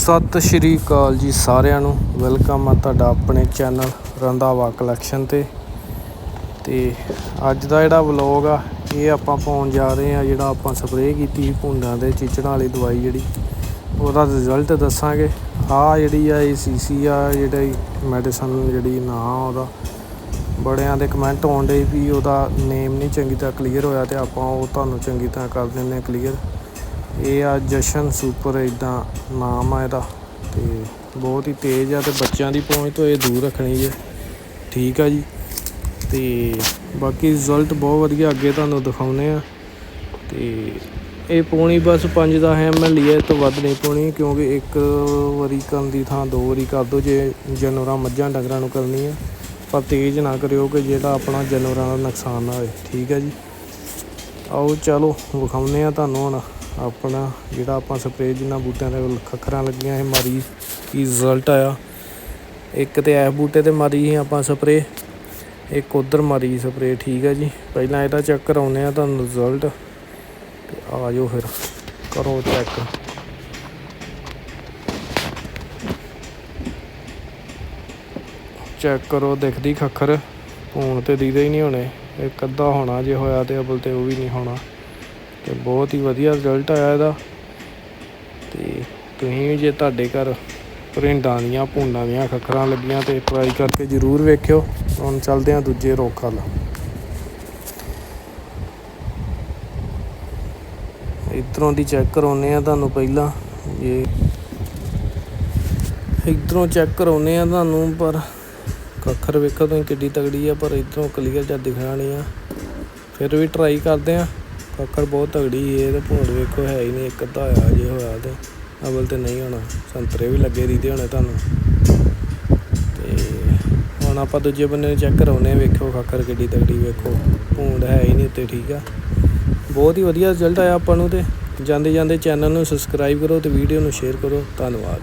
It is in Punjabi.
ਸਤਿ ਸ਼੍ਰੀ ਅਕਾਲ ਜੀ ਸਾਰਿਆਂ ਨੂੰ। ਵੈਲਕਮ ਆ ਤੁਹਾਡਾ ਆਪਣੇ ਚੈਨਲ ਰੰਧਾਵਾ ਕਲੈਕਸ਼ਨ ਤੇ। ਤੇ ਅੱਜ ਦਾ ਜਿਹੜਾ ਵਲੌਗ ਆ, ਇਹ ਆਪਾਂ ਪਾਉਣ ਜਾ ਰਹੇ ਆ, ਜਿਹੜਾ ਆਪਾਂ ਸਪਰੇਅ ਕੀਤੀ ਸੀ ਭੁੰਡਾਂ ਦੇ, ਚਿਚੜਾਂ ਵਾਲੀ ਦਵਾਈ ਜਿਹੜੀ, ਉਹਦਾ ਰਿਜ਼ਲਟ ਦੱਸਾਂਗੇ। ਆ ਜਿਹੜੀ ਆ, ਇਹ ਸੀਸੀ ਆ, ਜਿਹੜੀ ਮੈਡੀਸਨ ਜਿਹੜੀ ਨਾਂ ਉਹਦਾ। ਬੜਿਆਂ ਦੇ ਕਮੈਂਟ ਆਉਂਦੇ ਵੀ ਉਹਦਾ ਨੇਮ ਨਹੀਂ ਚੰਗੀ ਤਰ੍ਹਾਂ ਕਲੀਅਰ ਹੋਇਆ ਤੇ ਆਪਾਂ ਉਹ ਤੁਹਾਨੂੰ ਚੰਗੀ ਤਰ੍ਹਾਂ ਕਰ ਦਿੰਦੇ ਹਾਂ ਕਲੀਅਰ ਇਹ ਆ ਜਸ਼ਨ ਸੁਪਰ ਇਦਾਂ ਨਾਮ ਆ ਇਹਦਾ, ਤੇ ਬਹੁਤ ਹੀ ਤੇਜ਼ ਆ ਤੇ ਬੱਚਿਆਂ ਦੀ ਪਹੁੰਚ ਤੋਂ ਇਹ ਦੂਰ ਰੱਖਣੀ ਹੈ ਠੀਕ ਆ ਜੀ। ਤੇ ਬਾਕੀ ਰਿਜ਼ਲਟ ਬਹੁਤ ਵਧੀਆ ਅੱਗੇ ਤੁਹਾਨੂੰ ਦਿਖਾਉਨੇ ਆ। ਤੇ ਇਹ ਪੌਣੀ ਬਸ 5-10 ਐਮਐਲ ਹੀ ਹੈ ਤੋਂ ਵੱਧ ਨਹੀਂ ਪਾਉਣੀ ਕਿਉਂਕਿ ਇੱਕ ਵਾਰੀ ਕਰਨ ਦੀ ਥਾਂ, ਦੋ ਵਾਰੀ ਕਰ ਦਿਓ ਜੇ ਜਾਨਵਰਾਂ ਮੱਝਾਂ ਡੰਗਰਾਂ ਨੂੰ ਕਰਨੀ ਆ। ਪਰ ਤੇਜ਼ ਨਾ ਕਰਿਓ ਕਿ ਜਿਹੜਾ ਆਪਣਾ ਜਾਨਵਰਾਂ ਦਾ ਨੁਕਸਾਨ ਨਾ ਹੋਏ। ਠੀਕ ਹੈ ਜੀ। ਆਓ ਚਲੋ, ਵਿਖਾਉਂਦੇ ਆ ਤੁਹਾਨੂੰ ਹੁਣ। ਆਪਣਾ ਜਿਹੜਾ ਆਪਾਂ ਸਪਰੇਅ ਜਿੰਨਾ ਬੂਟਿਆਂ ਦੇ ਖੱਖਰਾਂ ਲੱਗੀਆਂ ਇਹ ਮਾਰੀ ਕੀ ਰਿਜ਼ਲਟ ਆਇਆ। ਇੱਕ ਤੇ ਐਸ ਬੂਟੇ ਤੇ ਮਾਰੀ ਸੀ ਆਪਾਂ ਸਪਰੇਅ ਇੱਕ ਉਧਰ ਮਾਰੀ ਸਪਰੇਅ ਠੀਕ ਹੈ ਜੀ। ਪਹਿਲਾਂ ਇਹਦਾ ਚੈੱਕ ਕਰਾਉਂਦੇ ਆ ਤੁਹਾਨੂੰ ਰਿਜ਼ਲਟ ਆ ਜਾਓ ਫਿਰ ਕਰੋ ਚੈੱਕ ਚੈੱਕ ਕਰੋ, ਦਿਖਦੀ ਖੱਖਰ, ਹੁਣ ਤੇ ਦੀਦੇ ਹੀ ਨਹੀਂ ਹੋਣੇ। ਇੱਕ ਅੱਧਾ ਹੋਣਾ ਜੇ ਹੋਇਆ ਤੇ ਅਬਲ ਤੇ ਉਹ ਵੀ ਨਹੀਂ ਹੋਣਾ। ਤੇ ਬਹੁਤ ਹੀ ਵਧੀਆ ਰਿਜ਼ਲਟ ਆਇਆ ਇਹਦਾ। ਤੇ ਤੁਸੀਂ ਵੀ ਜੇ ਤੁਹਾਡੇ ਘਰ ਭਰਿੰਡਾਂ ਦੀਆਂ, ਭੁੰਡਾਂ ਦੀਆਂ ਖੱਖਰਾਂ ਲੱਗੀਆਂ ਤੇ ਟਰਾਈ ਕਰਕੇ ਜ਼ਰੂਰ ਵੇਖਿਓ। ਹੁਣ ਚੱਲਦੇ ਹਾਂ ਦੂਜੇ ਰੋਕ ਵੱਲ। ਇਧਰੋਂ ਦੀ ਚੈੱਕ ਕਰਾਉਨੇ ਆ ਤੁਹਾਨੂੰ ਪਹਿਲਾਂ। ਇਹ ਇਧਰੋਂ ਚੈੱਕ ਕਰਾਉਨੇ ਆ ਤੁਹਾਨੂੰ, ਪਰ ਖੱਖਰ ਵੇਖੋ ਤੁਸੀਂ ਕਿੱਡੀ ਤਗੜੀ ਆ, ਪਰ ਇਧਰੋਂ ਕਲੀਅਰ ਜਾਂ ਦਿਖਣਾ ਨਹੀਂ ਆ। ਫਿਰ ਵੀ ਟਰਾਈ ਕਰਦੇ ਆ ਖੱਖਰ ਬਹੁਤ ਤਗੜੀ ਏ ਤੇ ਭੂੰਡ ਵੇਖੋ ਹੈ ਹੀ ਨਹੀਂ, ਇੱਕ ਅੱਧਾ ਹੋਇਆ ਜੇ ਹੋਇਆ ਤੇ ਅਵਲ ਤੇ ਨਹੀਂ ਹੋਣਾ, ਸੰਤਰੇ ਵੀ ਲੱਗੇ ਰੀਦੇ ਹੋਣੇ ਤੁਹਾਨੂੰ। ਤੇ ਹੁਣ ਆਪਾਂ ਦੂਜੇ ਬੰਨੇ ਚੈੱਕ ਕਰਾਉਨੇ ਆ ਵੇਖੋ ਖੱਖਰ ਕਿੱਡੀ ਤਗੜੀ, ਵੇਖੋ, ਭੂੰਡ ਹੈ ਹੀ ਨਹੀਂ ਉੱਤੇ, ਠੀਕ ਆ। ਬਹੁਤ ਹੀ ਵਧੀਆ ਰਿਜ਼ਲਟ ਆਇਆ ਆਪਾਂ ਨੂੰ ਤੇ ਜਾਂਦੇ ਜਾਂਦੇ ਚੈਨਲ ਨੂੰ ਸਬਸਕ੍ਰਾਈਬ ਕਰੋ ਤੇ ਵੀਡੀਓ ਨੂੰ ਸ਼ੇਅਰ ਕਰੋ, ਧੰਨਵਾਦ।